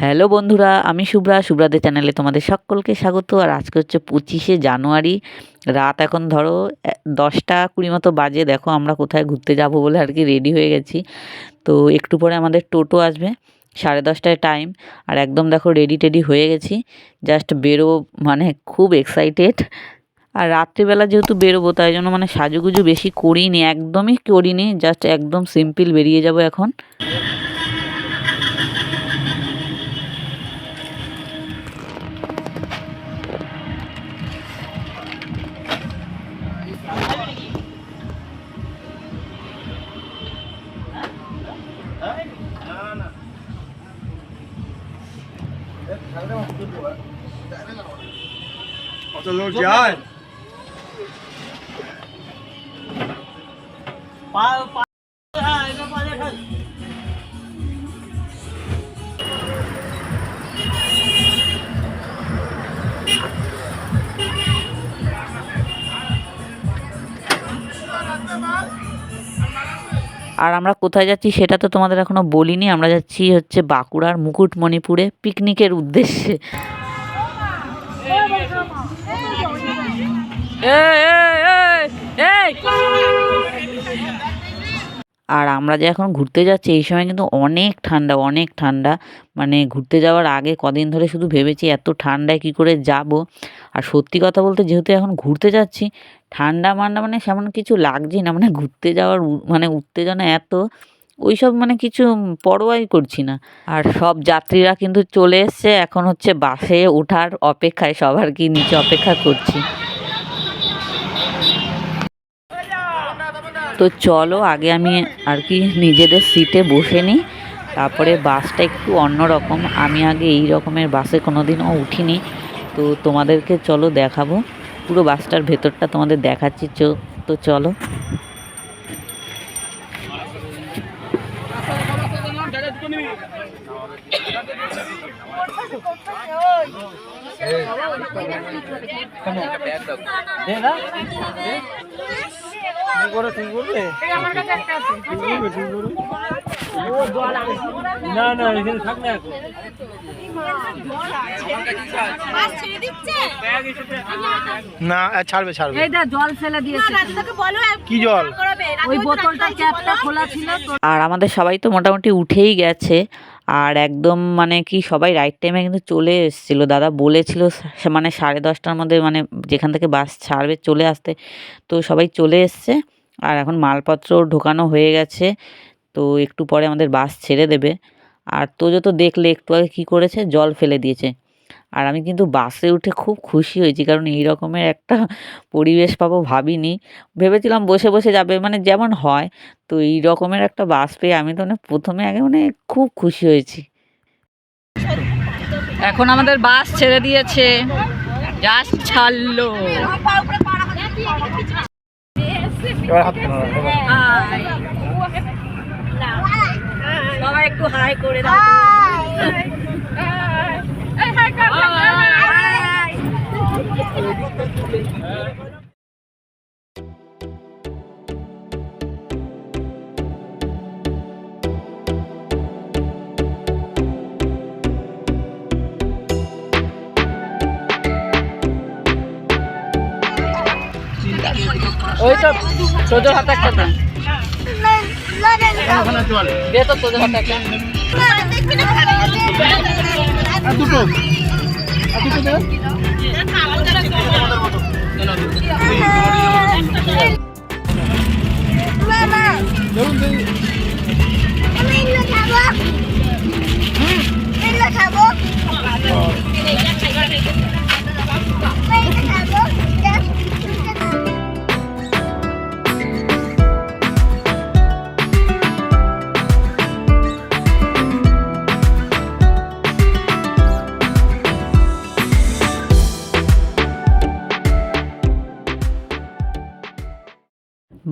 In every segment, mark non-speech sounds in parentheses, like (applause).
Hello বন্ধুরা, আমি শুভ্রা। শুভ্রাদের চ্যানেলে তোমাদের সকলকে স্বাগত। আর আজকে হচ্ছে পঁচিশে জানুয়ারি। রাত এখন ধরো দশটা কুড়ি মতো বাজে। দেখো আমরা কোথায় ঘুরতে যাব বলে আর কি রেডি হয়ে গেছি। তো একটু পরে আমাদের টোটো আসবে, সাড়ে দশটায় টাইম আর একদম দেখো রেডি টেডি হয়ে গেছি। জাস্ট বেরো মানে খুব এক্সাইটেড আর রাত্রিবেলা যেহেতু বেরোবো, তাই জন্য মানে সাজুগুজু বেশি করিনি, একদমই করিনি। জাস্ট একদম সিম্পল বেরিয়ে যাব এখন। কত লোক যায় আর আমরা কোথায় যাচ্ছি সেটা তো তোমাদের এখনও বলিনি আমরা যাচ্ছি হচ্ছে বাঁকুড়ার মুকুটমণিপুরে পিকনিকের উদ্দেশ্যে। আর আমরা যে এখন ঘুরতে যাচ্ছি, এই সময় কিন্তু অনেক ঠান্ডা অনেক ঠান্ডা। মানে ঘুরতে যাওয়ার আগে কদিন ধরে শুধু ভেবেছি এত ঠান্ডায় কী করে যাব। আর সত্যি কথা বলতে যেহেতু এখন ঘুরতে যাচ্ছি, ঠান্ডা মান্ডা মানে সেমন কিছু লাগছেই না। মানে ঘুরতে যাওয়ার মানে উত্তেজনা এত, ওইসব মানে কিছু পরোয়াই করছি না। আর সব যাত্রীরা কিন্তু চলে এসছে। এখন হচ্ছে বাসে ওঠার অপেক্ষায়, সবার কি নিচে অপেক্ষা করছি। তো চলো, আগে আমি আর কি নিজেদের সিটে বসে নিই। তারপরে বাসটা একটু অন্যরকম আমি আগে এই রকমের বাসে কোনো দিনও উঠিনি। তো তোমাদেরকে চলো দেখাবো। পুরো বাসটার ভেতরটা তোমাদের দেখাচ্ছি। তো চলো ঠিক করে ঠিক করবে ঠিক করবে ঠিক করবে না না এখানে থাক না এখন না ছাড়বে ছাড়বে এইটা জল? ফেলে দিয়েছে কি জল ওই বোতলটা ক্যাপটা খোলা ছিল আর আমাদের সবাই তো মোটামুটি উঠেই গেছে। আর একদম মানে কি সবাই রাইট টাইমে কিন্তু চলে এসেছিল। দাদা বলেছিল মানে সাড়ে দশটার মধ্যে মানে যেখান থেকে বাস ছাড়বে চলে আসতে। তো সবাই চলে এসছে আর এখন মালপত্র ঢোকানো হয়ে গেছে। তো একটু পরে আমাদের বাস ছেড়ে দেবে। আর তো যত দেখলে একটু আগে কী করেছে? জল ফেলে দিয়েছে। আর আমি কিন্তু বাসে উঠে খুব খুশি হয়েছি কারণ এই রকমের একটা পরিবেশ পাবো ভাবিনি। ভেবেছিলাম বসে বসে যাবে মানে যেমন হয়। তো এই রকমের একটা বাস পেয়ে আমি তো মানে প্রথমে আগে মানে খুব খুশি হয়েছি। এখন আমাদের বাস ছেড়ে দিয়েছে। জাস্ট ছাড়লো। সবাই একটু হাই করে দাও। ওই তো তোদের হাতে একটা দে। ওখানে জল দে তো তোদের হাতে একটা। আর দুটো আর দুটো দেবে দেখুন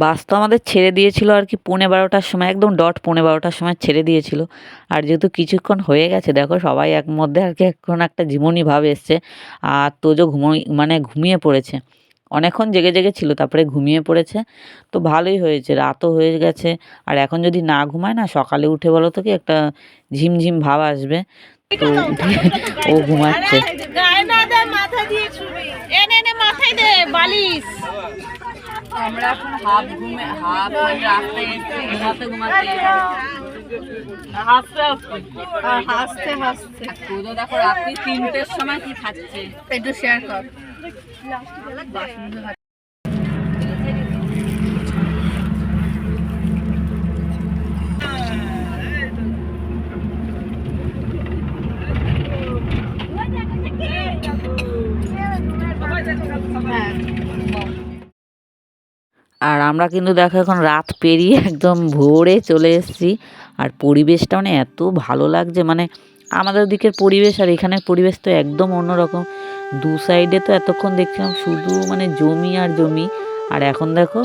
বাস তো আমাদের ছেড়ে দিয়েছিল আর কি পৌনে বারোটার সময়, একদম ডট পৌনে বারোটার সময় ছেড়ে দিয়েছিল। আর যেহেতু কিছুক্ষণ হয়ে গেছে, দেখো সবাই এক মধ্যে আর কি এখন একটা জীবনী ভাব এসছে। আর তোজো ঘুমোই মানে ঘুমিয়ে পড়েছে। অনেকক্ষণ জেগে জেগে ছিল, তারপরে ঘুমিয়ে পড়েছে। তো ভালোই হয়েছে, রাতও হয়ে গেছে। আর এখন যদি না ঘুমায় না, সকালে উঠে বলো তো কি একটা ঝিমঝিম ভাব আসবে। তো ও ঘুমাচ্ছে। দিয়ে বালিশ। আমরা এখন হাফ ঘুমে হাফ রাস্তায় এসেছি ঘুমাতে ঘুমাতে হাসতে হাসতে। হাসতে পুজো দেখো রাত্রি তিনটের সময় কি খাচ্ছে একটু শেয়ার কর। আর আমরা কিন্তু দেখো এখন রাত পেরিয়ে (laughs) একদম ভোরে চলে এসেছি। আর পরিবেশটা মানে এত ভালো লাগছে মানে আমাদের দিকের পরিবেশ আর এখানের পরিবেশ তো একদম অন্যরকম। দু সাইডে তো এতক্ষণ দেখছিলাম শুধু মানে জমি আর জমি। আর এখন দেখো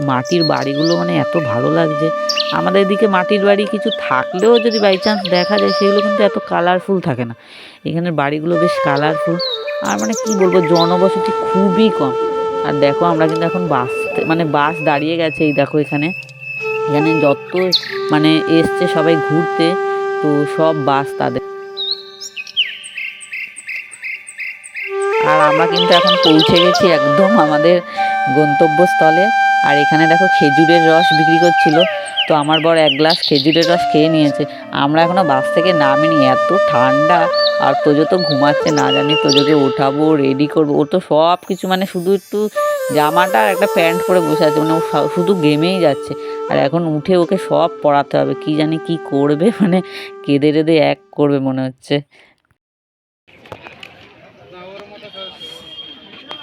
মাটির বাড়িগুলো মানে এত ভালো লাগছে। আমাদের দিকে মাটির বাড়ি কিছু থাকলেও যদি বাই চান্স দেখা যায়, সেগুলো কিন্তু এত কালারফুল থাকে না। এখানের বাড়িগুলো বেশ কালারফুল আর মানে কি বলব, জনবসতি খুবই কম। আর দেখো আমরা কিন্তু এখন বাস মানে বাস দাঁড়িয়ে গেছে, এই দেখো এখানে। এখানে যত মানে এসছে সবাই ঘুরতে, তো সব বাস তাদের। আর আমরা কিন্তু এখন পৌঁছে গেছি একদম আমাদের গন্তব্যস্থলে। আর এখানে দেখো খেজুরের রস বিক্রি করছিল। তো আমার বর এক গ্লাস খেজুরের রস খেয়ে নিয়েছে। আমরা এখনও বাস থেকে নামিনি, এত ঠান্ডা। আর তোজো তো ঘুমাচ্ছে না জানি তোজোকে ওঠাবো রেডি করব। ও তো সব কিছু মানে শুধু একটু জামাটা আর একটা প্যান্ট পরে বসে আছে মানে ও শুধু গেমেই যাচ্ছে আর এখন উঠে ওকে সব পড়াতে হবে কি জানি কি করবে মানে কেঁদে রেদে এক করবে মনে হচ্ছে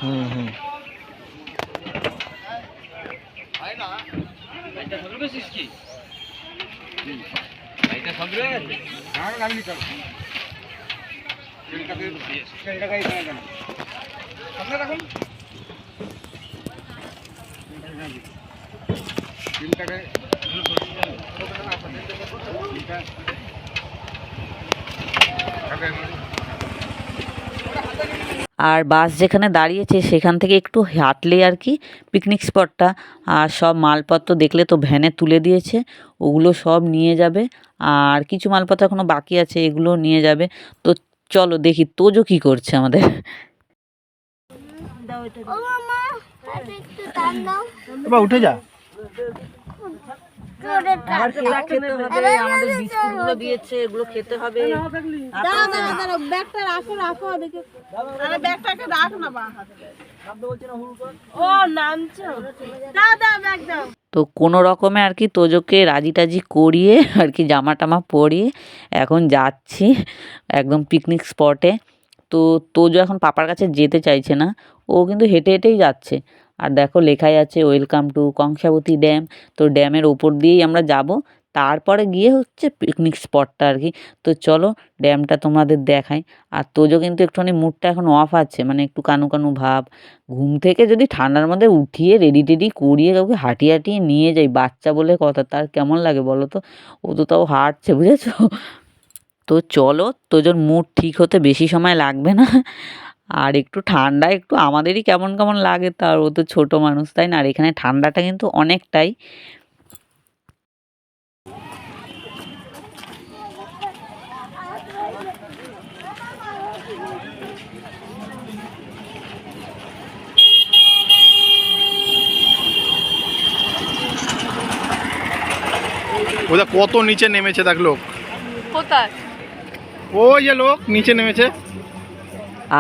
হুম হুম আর বাস যেখানে দাঁড়িয়েছে সেখান থেকে একটু হাঁটলে আর কি পিকনিক স্পটটা আর সব মালপত্র দেখলে তো ভ্যানে তুলে দিয়েছে ওগুলো সব নিয়ে যাবে। আর কিছু মালপত্র এখনও বাকি আছে এগুলো নিয়ে যাবে। তো চলো দেখি তোজো কি করছে আমাদের। এবার উঠে যা। তো কোনো রকমে আর কি তোজোকে রাজি টাজি করিয়ে আর কি জামা টামা পরিয়ে এখন যাচ্ছি একদম পিকনিক স্পটে তো তোজো এখন পাপার কাছে যেতে চাইছে না। ও কিন্তু হেঁটে হেঁটেই যাচ্ছে। আর দেখো লেখাই আছে ওয়েলকাম টু কংসাবতী ড্যাম। তো ড্যামের ওপর দিয়েই আমরা যাব। তারপরে গিয়ে হচ্ছে পিকনিক স্পটটা আর কি তো চলো ড্যামটা তোমাদের দেখাই। আর তোজো কিন্তু একটুখানি মুডটা এখন অফ আছে মানে একটু কানু কানু ভাব। ঘুম থেকে যদি ঠান্ডার মধ্যে উঠিয়ে রেডি টেডি করিয়ে কাউকে হাঁটিয়ে হাঁটিয়ে নিয়ে যাই, বাচ্চা বলে কথা, তার কেমন লাগে বলো তো? ও তো তাও হাঁটছে, বুঝেছ? তো চলো তোজোর মুড ঠিক হতে বেশি সময় লাগবে না। আর একটু ঠান্ডা একটু আমাদেরই কেমন কেমন লাগে তার ও তো ছোটো মানুষ তাই না? আর এখানে ঠান্ডাটা কিন্তু অনেকটাই। ওটা কত নিচে নেমেছে দেখ লোক। কোথায়? ওই যে লোক নিচে নেমেছে।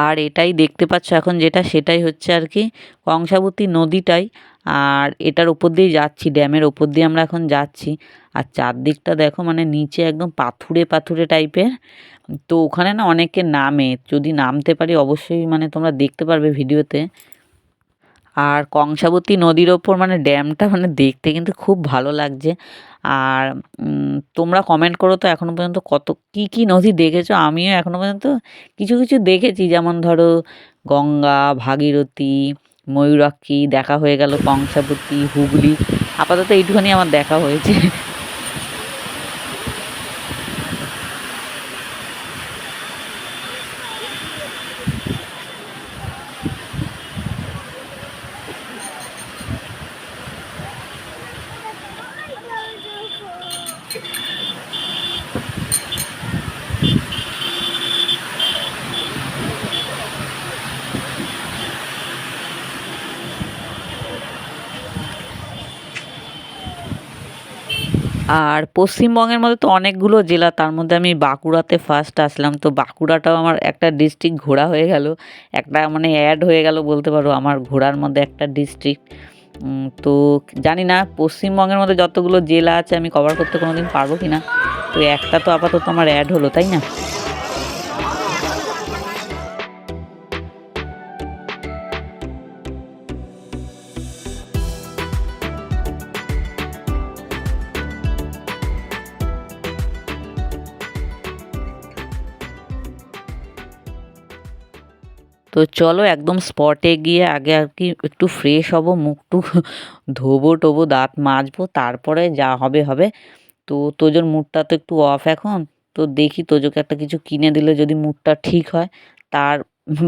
আর এটাই দেখতে পাচ্ছ এখন যেটা, সেটাই হচ্ছে আর কি কংসাবতী নদীটাই। আর এটার ওপর দিয়ে যাচ্ছি, ড্যামের ওপর দিয়ে আমরা এখন যাচ্ছি। আর চারদিকটা দেখো মানে নিচে একদম পাথুরে পাথুরে টাইপের। তো ওখানে না অনেকে নামে, যদি নামতে পারি অবশ্যই মানে তোমরা দেখতে পারবে ভিডিওতে। আর কংসাবতী নদীর ওপর মানে ড্যামটা মানে দেখতে কিন্তু খুব ভালো লাগছে। আর তোমরা কমেন্ট করো তো এখনও পর্যন্ত কত, কি কি নদী দেখেছ? আমিও এখনও পর্যন্ত কিছু কিছু দেখেছি। যেমন ধরো গঙ্গা, ভাগীরথী, ময়ূরাক্ষী, দেখা হয়ে গেল কংসাবতী, হুগলি। আপাতত এইটুখানি আমার দেখা হয়েছে। আর পশ্চিমবঙ্গের মধ্যে তো অনেকগুলো জেলা, তার মধ্যে আমি বাঁকুড়াতে ফার্স্ট আসলাম। তো বাঁকুড়াটাও আমার একটা ডিস্ট্রিক্ট ঘোরা হয়ে গেল। একটা মানে অ্যাড হয়ে গেল বলতে পারো আমার ঘোরার মধ্যে একটা ডিস্ট্রিক্ট তো জানি না, পশ্চিমবঙ্গের মধ্যে যতগুলো জেলা আছে আমি কভার করতে কোনো দিন পারব কি না তো একটা তো আপাতত আমার অ্যাড হলো, তাই না? তো চলো একদম স্পটে গিয়ে আগে আর কি একটু ফ্রেশ হব মুখটু ধোবো টোবো দাঁত মাজবো তারপরে যা হবে হবে। তো তোজোর মুডটা তো একটু অফ এখন তো দেখি তোজোকে একটা কিছু কিনে দিলে যদি মুডটা ঠিক হয় তার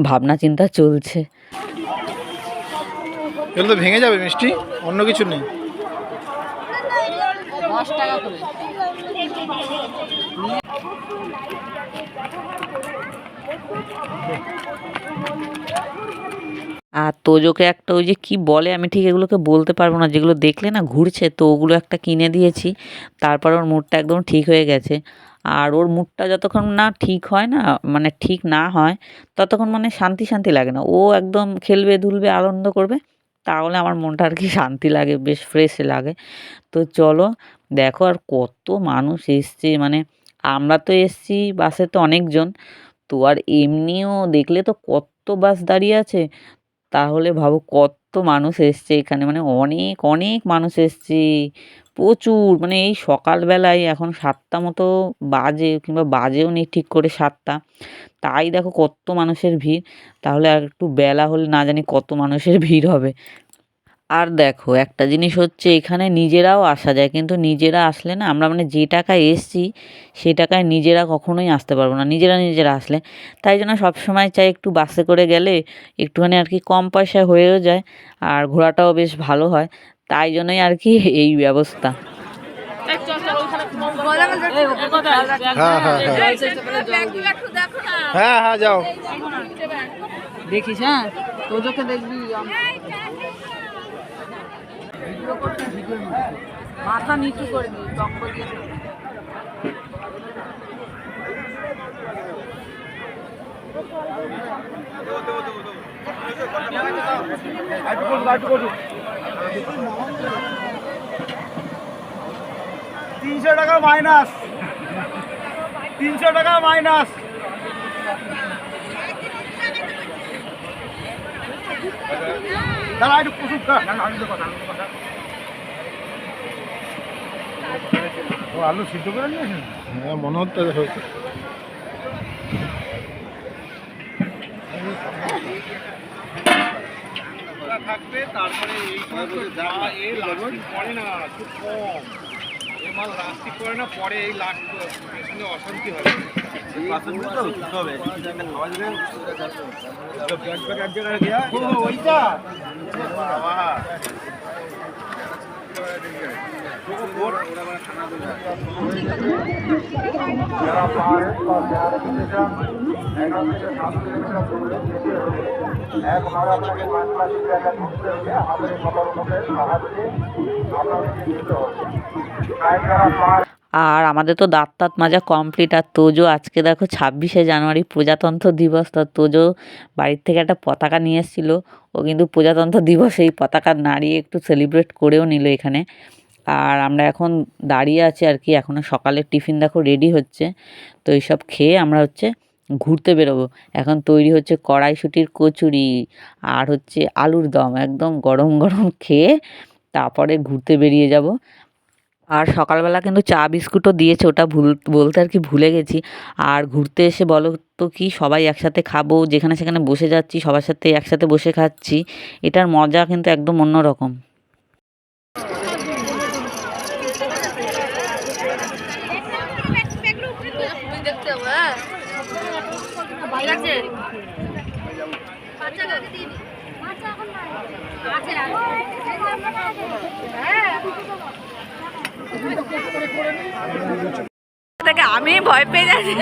ভাবনা চিন্তা চলছে। এগুলো তো ভেঙে যাবে মিষ্টি অন্য কিছু নেই। দশ টাকা করে। আর তোজোকে একটা ওই যে কি বলে, আমি ঠিক এগুলোকে বলতে পারব না, যেগুলো দেখলে না ঘুরছে, তো ওগুলো একটা কিনে দিয়েছি। তারপর ওর মুডটা একদম ঠিক হয়ে গেছে। আর ওর মুডটা যতক্ষণ না ঠিক হয় না মানে ঠিক না হয়, ততক্ষণ মানে শান্তি শান্তি লাগে না। ও একদম খেলবে, ধুলবে, আনন্দ করবে, তাহলে আমার মনটা আর কি শান্তি লাগে, বেশ ফ্রেশ লাগে। তো চলো, দেখো আর কত মানুষ এসছে মানে আমরা তো এসছি, বাসে তো অনেকজন, তো আর এমনিও দেখলে তো কত বাস দাঁড়িয়ে আছে? তাহলে ভাবো কত মানুষ এসছে এখানে মানে অনেক অনেক মানুষ এসছে। প্রচুর মানে এই সকালবেলায় এখন সাতটা মতো বাজে কিংবা বাজেও নেই ঠিক করে সাতটা। তাই দেখো কত মানুষের ভিড়। তাহলে আর একটু বেলা হলে না জানি কত মানুষের ভিড় হবে। আর দেখো একটা জিনিস হচ্ছে এখানে নিজেরাও আসা যায় কিন্তু নিজেরা আসলে না আমরা মানে যে টাকায় এসছি সেই টাকায় নিজেরা কখনোই আসতে পারব না নিজেরা নিজেরা আসলে। তাই জন্য সবসময় চাই একটু বাসে করে গেলে একটুখানি আর কি কম পয়সায় হয়েও যায় আর ঘোরাটাও বেশ ভালো হয় তাই জন্যই আর কি (laughs) এই ব্যবস্থা। হ্যাঁ হ্যাঁ হ্যাঁ। হ্যাঁ হ্যাঁ যাও। দেখিস হ্যাঁ? তোজোকে দেখবি মাথা নিচু করে দিই চক্র দিয়ে তিনশো টাকা মাইনাস। তিনশো টাকা মাইনাস। দাঁড়া, একটু কুসুম ও আলু সিদ্ধ করে নিয়েছেন? হ্যাঁ মনে হচ্ছে হয়েছে থাকবে তারপরে এই যা লাস্টিং করে না খুব কম। এই মাল লাস্টিং করে না পরে এই লাস্ট অশান্তি হবে। ওইটা? পাহাড় আর আমাদের তো দাঁত তাঁত মাজা কমপ্লিট আর তোজো আজকে দেখো ছাব্বিশে জানুয়ারি প্রজাতন্ত্র দিবস। তো তোজো বাড়ির থেকে একটা পতাকা নিয়ে এসেছিল। ও কিন্তু প্রজাতন্ত্র দিবস এই পতাকা নাড়িয়ে একটু সেলিব্রেট করেও নিল এখানে। আর আমরা এখন দাঁড়িয়ে আছি আর কি এখনও সকালের টিফিন দেখো রেডি হচ্ছে। তো এইসব খেয়ে আমরা হচ্ছে ঘুরতে বেরোবো। এখন তৈরি হচ্ছে কড়াইশুটির কচুরি আর হচ্ছে আলুর দম, একদম গরম গরম খেয়ে তারপরে ঘুরতে বেরিয়ে যাব। আর সকালবেলা কিন্তু চা বিস্কুটও দিয়েছে, ওটা ভুল, বলতে আর কি ভুলে গেছি। আর ঘুরতে এসে বলো তো কি, সবাই একসাথে খাব, যেখানে সেখানে বসে যাচ্ছি, সবার সাথে একসাথে বসে খাচ্ছি, এটার মজা কিন্তু একদম অন্যরকম দেখতে হবে হ্যাঁ ঠিক আছে বাচ্চা কাকে দিয়ে দিই বাচ্চা এখন নাই আছে থেকে আমি ভয় পেয়ে যাচ্ছি।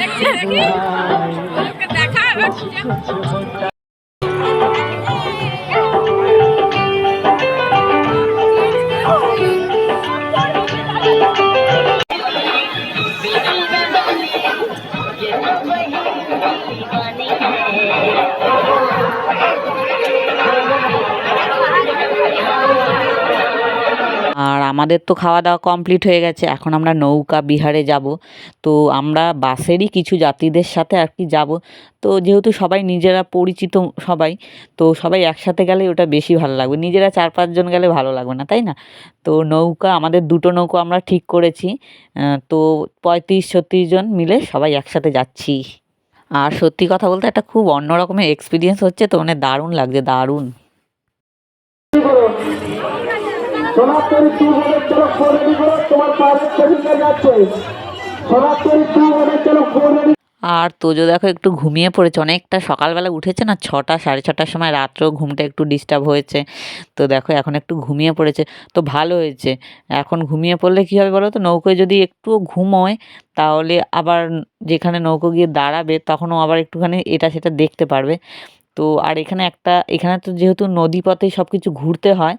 দেখা। আমাদের তো খাওয়া দাওয়া কমপ্লিট হয়ে গেছে, এখন আমরা নৌকা বিহারে যাব। তো আমরা বাসেরই কিছু যাত্রীদের সাথে আর কি যাব। তো যেহেতু সবাই নিজেরা পরিচিত সবাই, তো সবাই একসাথে গেলে ওটা বেশি ভালো লাগবে। নিজেরা চার পাঁচজন গেলে ভালো লাগবে না, তাই না? তো নৌকা, আমাদের দুটো নৌকা আমরা ঠিক করেছি। তো পঁয়ত্রিশ ছত্রিশ জন মিলে সবাই একসাথে যাচ্ছি। আর সত্যি কথা বলতে একটা খুব অন্য রকমের এক্সপিরিয়েন্স হচ্ছে, তো মানে দারুণ লাগছে, দারুণ। আর তোজো দেখো একটু ঘুমিয়ে পড়েছে, অনেকটা সকালবেলা উঠেছে না, ছটা, সাড়ে ছটার সময় রাত্রেও ঘুমটা একটু ডিস্টার্ব হয়েছে। তো দেখো এখন একটু ঘুমিয়ে পড়েছে, তো ভালো হয়েছে। এখন ঘুমিয়ে পড়লে কী হবে বলো তো? নৌকোয় যদি একটুও ঘুমোয় তাহলে আবার যেখানে নৌকো গিয়ে দাঁড়াবে, তখনও আবার একটুখানি এটা সেটা দেখতে পারবে। তো আর এখানে একটা, এখানে তো যেহেতু নদীপথে সব কিছু ঘুরতে হয়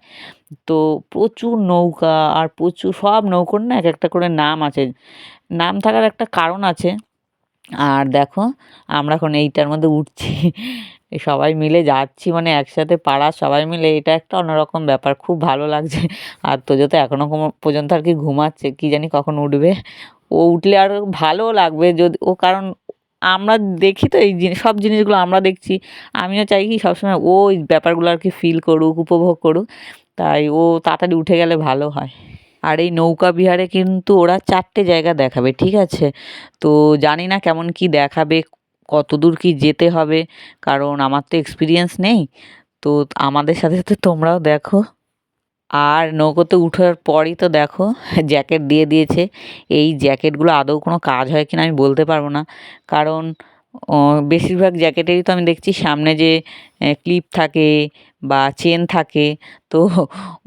তো প্রচুর নৌকা আর প্রচুর সব নৌকোর না এক একটা করে নাম আছে। নাম থাকার একটা কারণ আছে। আর দেখো, আমরা এখন এইটার মধ্যে উঠছি। সবাই মিলে যাচ্ছি মানে একসাথে পাড়ার সবাই মিলে, এটা একটা অন্যরকম ব্যাপার। খুব ভালো লাগছে। আর তোজো তো এখনও পর্যন্ত আর কি ঘুমাচ্ছে, কি জানি কখন উঠবে। ও উঠলে আর ভালোও লাগবে যদি, ও কারণ আমরা দেখি তো এই জিনিস সব জিনিসগুলো আমরা দেখছি। আমিও চাই কি সবসময় ও ওই ব্যাপারগুলো আর কি ফিল করুক, উপভোগ করুক। তাই ও তাড়াতাড়ি উঠে গেলে ভালো হয়। আর এই নৌকা বিহারে কিন্তু ওরা চারটে জায়গা দেখাবে, ঠিক আছে? তো জানি না কেমন কি দেখাবে কত দূর কি যেতে হবে, কারণ আমার তো এক্সপিরিয়েন্স নেই। তো আমাদের সাথে সাথে তোমরাও দেখো। আর নৌকোতে উঠার পরই তো দেখো, জ্যাকেট দিয়ে দিয়েছে। এই জ্যাকেটগুলো আদৌ কোনো কাজ হয় কিনা আমি বলতে পারব না। কারণ বেশিরভাগ জ্যাকেটেরই তো আমি দেখছি সামনে যে ক্লিপ থাকে বা চেন থাকে, তো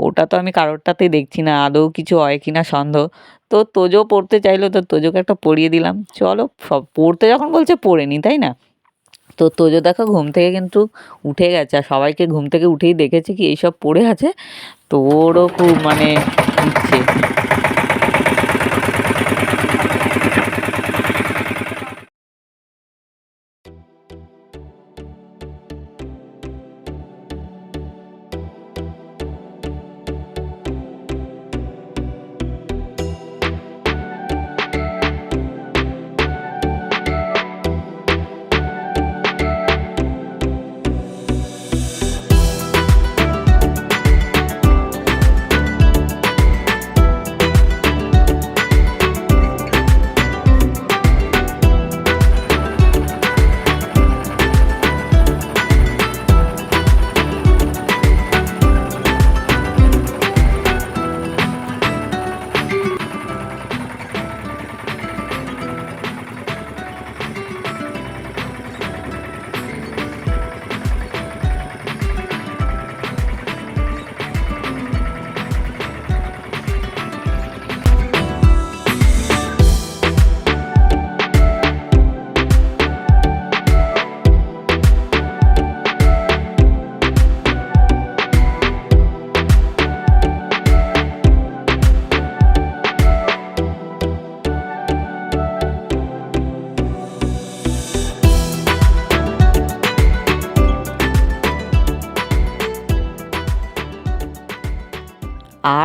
ওটা তো আমি কারোরটাতেই দেখছি না, আদৌ কিছু হয় কি না সন্দেহ। তো তোজো পড়তে চাইলো, তো তোজোকে একটা পড়িয়ে দিলাম। চলো, সব পড়তে যখন বলছে পড়ে নি, তাই না? তো তোজো দেখো ঘুম থেকে কিন্তু উঠে গেছে, আর সবাইকে ঘুম থেকে উঠেই দেখেছে কি এইসব পড়ে আছে, তো ওরও খুব মানে ইচ্ছে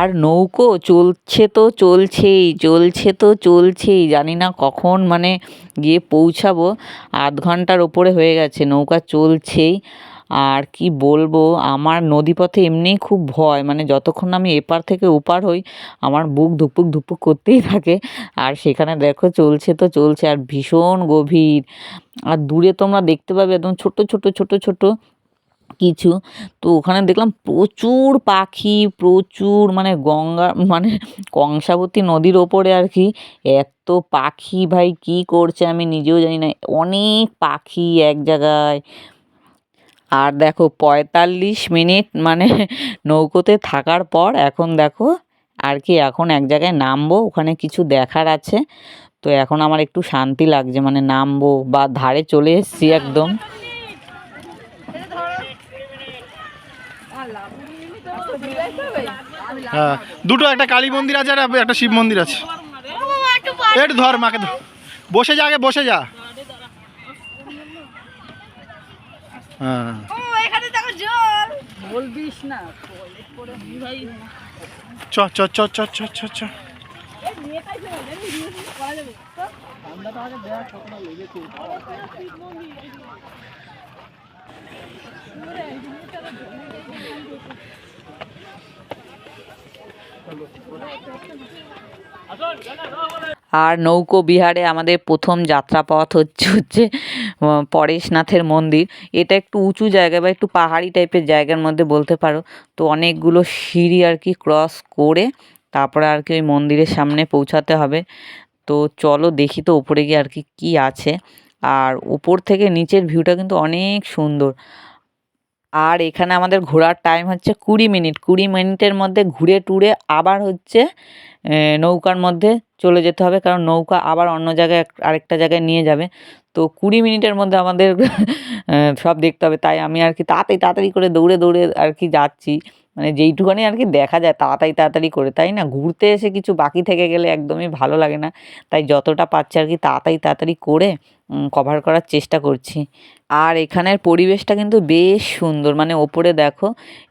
আর নৌকো চলছে তো চলছেই চলছে তো চলছেই, জানি না কখন মানে গিয়ে পৌঁছাবো। আধ ঘণ্টার ওপরে হয়ে গেছে, নৌকা চলছেই। আর কি বলব, আমার নদীপথে এমনিই খুব ভয় মানে যতক্ষণ আমি এপার থেকে ওপার হই, আমার বুক ধুপুক ধুপুক করতেই থাকে। আর সেখানে দেখো চলছে তো চলছে, আর ভীষণ গভীর। আর দূরে তোমরা দেখতে পাবে একদম ছোট ছোট ছোট ছোট কিছু তো ওখানে দেখলাম প্রচুর পাখি, প্রচুর মানে গঙ্গা মানে কংসাবতী নদীর ওপরে আর কি এত পাখি, ভাই কী করছে আমি নিজেও জানি না। অনেক পাখি এক জায়গায়। আর দেখো পঁয়তাল্লিশ মিনিট মানে নৌকোতে থাকার পর এখন দেখো আর কি এখন এক জায়গায় নামবো, ওখানে কিছু দেখার আছে। তো এখন আমার একটু শান্তি লাগছে মানে নামবো বা ধারে চলে এসেছি একদম। হ্যাঁ। দুটো, একটা কালী মন্দির আছে আর একটা শিব মন্দির আছে। একটু ধর মাকে বসে যা আগে, বসে যা। হ্যাঁ। চ চ চ চ চ। আর নৌকো বিহারে আমাদের প্রথম যাত্রাপথ হচ্ছে হচ্ছে পরেশনাথের মন্দির। এটা একটু উঁচু জায়গা বা একটু পাহাড়ি টাইপের জায়গার মধ্যে বলতে পারো। তো অনেকগুলো সিঁড়ি আর কি ক্রস করে তারপরে আর কি ওই মন্দিরের সামনে পৌঁছাতে হবে। তো চলো দেখি তো উপরে গিয়ে আর কি কী আছে। আর উপর থেকে নিচের ভিউটা কিন্তু অনেক সুন্দর। আর এখানে আমাদের ঘোরার টাইম হচ্ছে কুড়ি মিনিট কুড়ি মিনিটের মধ্যে ঘুরে টুরে আবার হচ্ছে নৌকার মধ্যে চলে যেতে হবে, কারণ নৌকা আবার অন্য জায়গায় আরেকটা জায়গায় নিয়ে যাবে। তো কুড়ি মিনিটের মধ্যে আমাদের (laughs) সব দেখতে হবে। তাই আমি আর কি তাড়াতাড়ি তাড়াতাড়ি করে দৌড়ে দৌড়ে আর কি যাচ্ছি। মানে যেইটুখানি আর কি দেখা যায় তাড়াতাড়ি তাড়াতাড়ি করে, তাই না? ঘুরতে এসে কিছু বাকি থেকে গেলে একদমই ভালো লাগে না। তাই যতটা পারছি আর কি তাড়াতাড়ি তাড়াতাড়ি করে কভার করার চেষ্টা করছি। আর এখানের পরিবেশটা কিন্তু বেশ সুন্দর। মানে ওপরে দেখো,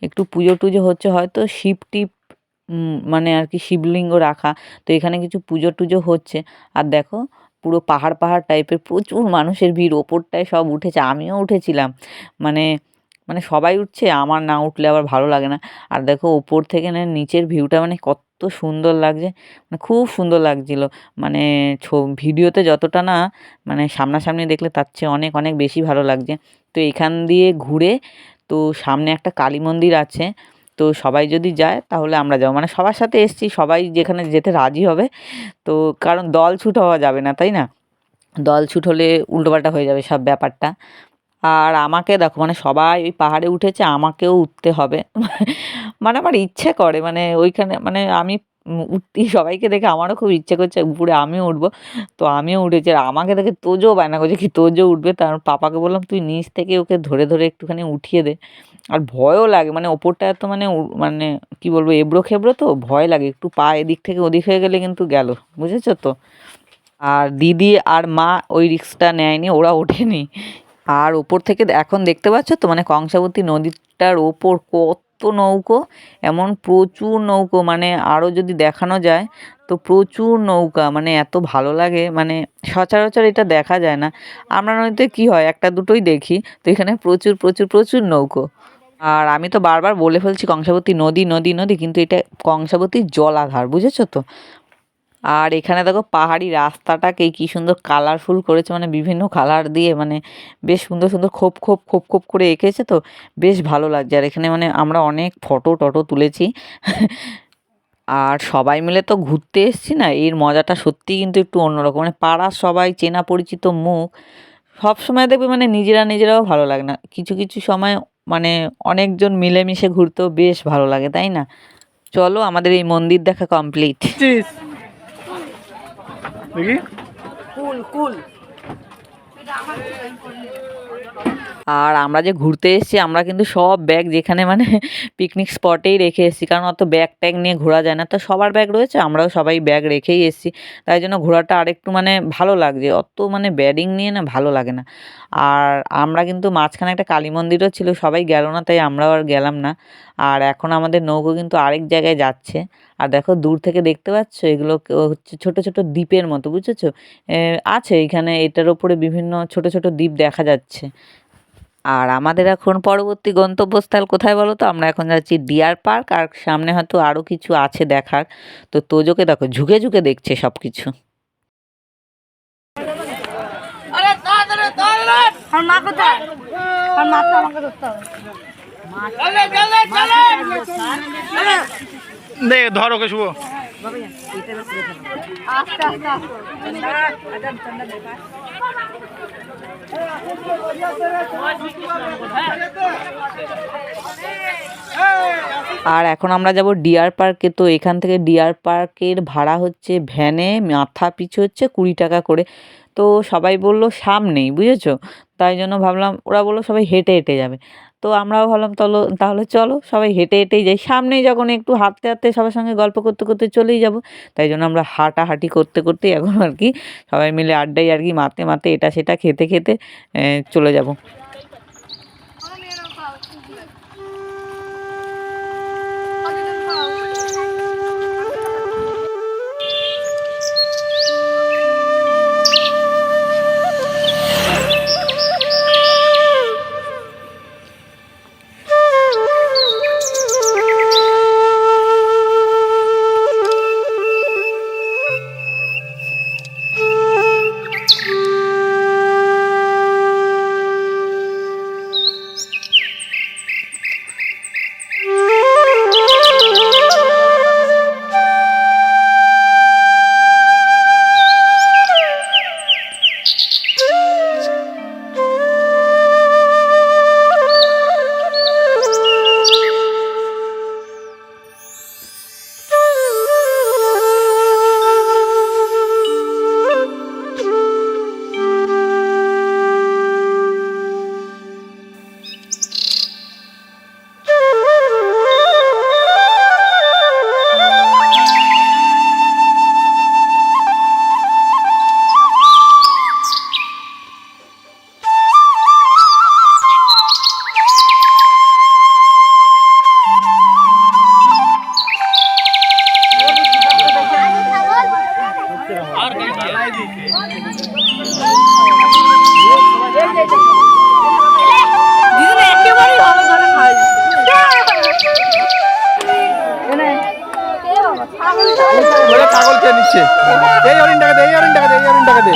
একটু পুজো টুজো হচ্ছে হয়তো শিব টিপ মানে আর কি শিবলিঙ্গ রাখা। তো এখানে কিছু পুজো টুজো হচ্ছে। আর দেখো, পুরো পাহাড় পাহাড় টাইপের প্রচুর মানুষের ভিড়। ওপরটায় সব উঠেছে। আমিও উঠেছিলাম। মানে মানে সবাই উঠছে, আমার না উঠলে আবার ভালো লাগে না। আর দেখো ওপর থেকে না নিচের ভিউটা মানে কত সুন্দর লাগছে মানে খুব সুন্দর লাগছিল। মানে ভিডিওতে যতটা না মানে সামনাসামনি দেখলে তার চেয়ে অনেক অনেক বেশি ভালো লাগছে। তো এখান দিয়ে ঘুরে তো সামনে একটা কালী মন্দির আছে, তো সবাই যদি যায় তাহলে আমরা যাব। মানে সবার সাথে এসছি, সবাই যেখানে যেতে রাজি হবে। তো কারণ দল ছুট হওয়া যাবে না, তাই না? দল ছুট হলে উল্টোপাল্টা হয়ে যাবে সব ব্যাপারটা। আর আমাকে দেখো মানে সবাই ওই পাহাড়ে উঠেছে, আমাকেও উঠতে হবে। মানে আমার ইচ্ছে করে মানে ওইখানে মানে আমি উঠতে, সবাইকে দেখে আমারও খুব ইচ্ছে করছে, উপরে আমিও উঠবো। তো আমিও উঠেছি। আর আমাকে দেখে তোজো বায়না করছে কি, তোজো উঠবে? তার পাপাকে বললাম, তুই নিচ থেকে ওকে ধরে ধরে একটুখানি উঠিয়ে দে। আর ভয়ও লাগে মানে ওপরটা এত মানে মানে কি বলব, এবড়ো খেবড়ো তো, ভয় লাগে। একটু পা এদিক থেকে ওদিক হয়ে গেলে কিন্তু গেল, বুঝেছ তো? আর দিদি আর মা ওই রিক্সটা নেয়নি, ওরা ওঠেনি। আর ওপর থেকে এখন দেখতে পাচ্ছ তো মানে কংসাবতী নদীটার ওপর কত নৌকো, এমন প্রচুর নৌকো মানে আরও যদি দেখানো যায় তো প্রচুর নৌকা মানে এত ভালো লাগে মানে সচরাচর এটা দেখা যায় না। আমরা নদীতে কী হয়, একটা দুটোই দেখি, তো এখানে প্রচুর প্রচুর প্রচুর নৌকো। আর আমি তো বারবার বলে ফেলছি কংসাবতী নদী নদী নদী, কিন্তু এটা কংসাবতী জলাধার, বুঝেছ তো? আর এখানে দেখো পাহাড়ি রাস্তাটাকে কি সুন্দর কালারফুল করেছে মানে বিভিন্ন কালার দিয়ে মানে বেশ সুন্দর সুন্দর খোপ খোপ খোপ খোপ করে এঁকেছে তো, বেশ ভালো লাগছে। আর এখানে মানে আমরা অনেক ফটো টটো তুলেছি। আর সবাই মিলে তো ঘুরতে এসেছি না, এর মজাটা সত্যিই কিন্তু একটু অন্যরকম। মানে পাড়ার সবাই চেনা পরিচিত মুখ, সব সময় দেখবে মানে নিজেরা নিজেরাও ভালো লাগে না। কিছু কিছু সময় মানে অনেকজন মিলেমিশে ঘুরতেও বেশ ভালো লাগে, তাই না? চলো আমাদের এই মন্দির দেখা কমপ্লিট দেখি। আর আমরা যে ঘুরতে এসেছি, আমরা কিন্তু সব ব্যাগ যেখানে মানে (laughs) পিকনিক স্পটেই রেখে এসেছি। কারণ অত ব্যাগ ট্যাগ নিয়ে ঘোরা যায় না। তো সবার ব্যাগ রয়েছে, আমরাও সবাই ব্যাগ রেখেই এসেছি। তাই জন্য ঘোরাটা আরেকটু মানে ভালো লাগছে। অত মানে ব্যাডিং নিয়ে না ভালো লাগে না। আর আমরা কিন্তু মাঝখানে একটা কালী মন্দিরও ছিল, সবাই গেল না, তাই আমরাও আর গেলাম না। আর এখন আমাদের নৌকো কিন্তু আরেক জায়গায় যাচ্ছে। আর দেখো দূর থেকে দেখতে পাচ্ছ, এগুলো হচ্ছে ছোট ছোট দ্বীপের মতো, বুঝেছ? আছে এখানে, এটার ওপরে বিভিন্ন ছোট ছোট দ্বীপ দেখা যাচ্ছে। আর আমাদের এখন পরবর্তী গন্তব্যস্থল কোথায় বলো তো? আমরা এখন যাচ্ছি ডিয়ার পার্ক আর সামনে হয়তো আরও কিছু আছে দেখার। তো তোজোকে দেখো ঝুঁকে ঝুঁকে দেখছে সব কিছু আমাকে ধরতে হবে। শুভ। আর এখন আমরা যাব ডিয়ার পার্কে, তো এখান থেকে ডিয়ার পার্কের ভাড়া হচ্ছে ভ্যানে, মাথা পিছু হচ্ছে কুড়ি টাকা করে। তো সবাই বলল সামনেই বুঝেছ? তাই জন্য ভাবলাম, ওরা বলল, সবাই হেঁটে হেঁটে যাবে। তো আমরাও ভাবলাম, তলো, তাহলে চলো। সবাই হেঁটে হেঁটেই যাই। সামনেই যখন একটু হাঁটতে হাঁটতে সবার সঙ্গে গল্প করতে করতে চলেই যাব, তাই জন্য আমরা হাঁটাহাঁটি করতে করতে এখন আর কি সবাই মিলে আড্ডাই আর কি মারতে মারতে এটা সেটা খেতে খেতে চলে যাব।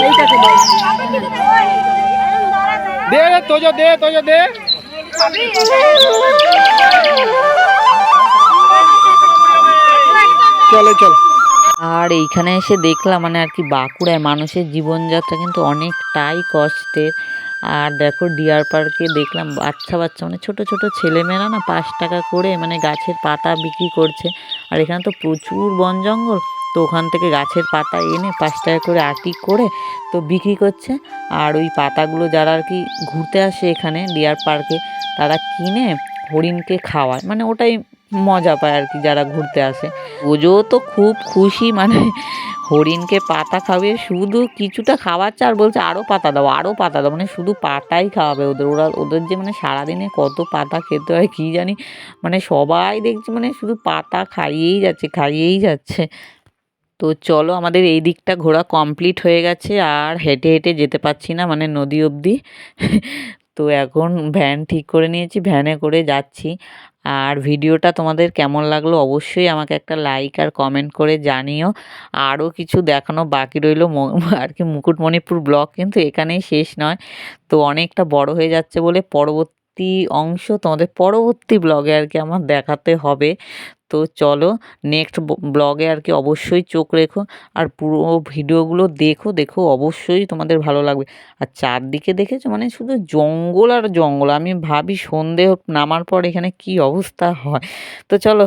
কোনটাকে দে দে দে তোজো দে তোজো দে। চলে চল। আর এইখানে এসে দেখলাম মানে আর কি বাঁকুড়ায় মানুষের জীবনযাত্রা কিন্তু অনেকটাই কষ্টের। আর দেখো ডিয়ার পার্কে দেখলাম বাচ্চা বাচ্চা মানে ছোট ছোট ছেলেমেয়েরা না পাঁচ টাকা করে মানে গাছের পাতা বিক্রি করছে। আর এখানে তো প্রচুর বন জঙ্গল। তো ওখান থেকে গাছের পাতা এনে পাঁচ টাকা করে আটি করে তো বিক্রি করছে। আর ওই পাতাগুলো যারা আর কি ঘুরতে আসে এখানে ডিয়ার পার্কে তারা কিনে হরিণকে খাওয়ায়। মানে ওটাই মজা পায় আর কি যারা ঘুরতে আসে। ওজো তো খুব খুশি মানে হরিণকে পাতা খাবে শুধু কিছুটা খাওয়াচ্ছে আর বলছে আরও পাতা দাও আরও পাতা দাও মানে শুধু পাতাই খাওয়াবে ওদের। ওরা, ওদের যে মানে সারাদিনে কত পাতা খেতে হয় কী জানি মানে সবাই দেখছি মানে শুধু পাতা খাইয়েই যাচ্ছে খাইয়েই যাচ্ছে। তো চলো আমাদের এই দিকটা ঘোরা কমপ্লিট হয়ে গেছে, আর হেঁটে হেঁটে যেতে পারছি না মানে নদী অবধি। তো এখন ভ্যান ঠিক করে নিয়েছি ভ্যানে করে যাচ্ছি। আর ভিডিওটা তোমাদের কেমন লাগল অবশ্যই আমাকে একটা লাইক আর কমেন্ট করে জানিও। আরও কিছু দেখানো বাকি রইল আর কি মুকুটমণিপুর ব্লগ কিন্তু এখানেই শেষ নয়। তো অনেকটা বড় হয়ে যাচ্ছে বলে পরবর্তী অংশ তোমাদের পরবর্তী ব্লগে আর কি আমার দেখাতে হবে। তো চলো নেক্সট ব্লগে আর কি অবশ্যই চোখ রেখো আর পুরো ভিডিওগুলো দেখো দেখো অবশ্যই তোমাদের ভালো লাগবে। আর চারদিকে দেখেছ? মানে শুধু জঙ্গল আর জঙ্গল। আমি ভাবি সন্ধে নামার পর এখানে কি অবস্থা হয়। তো চলো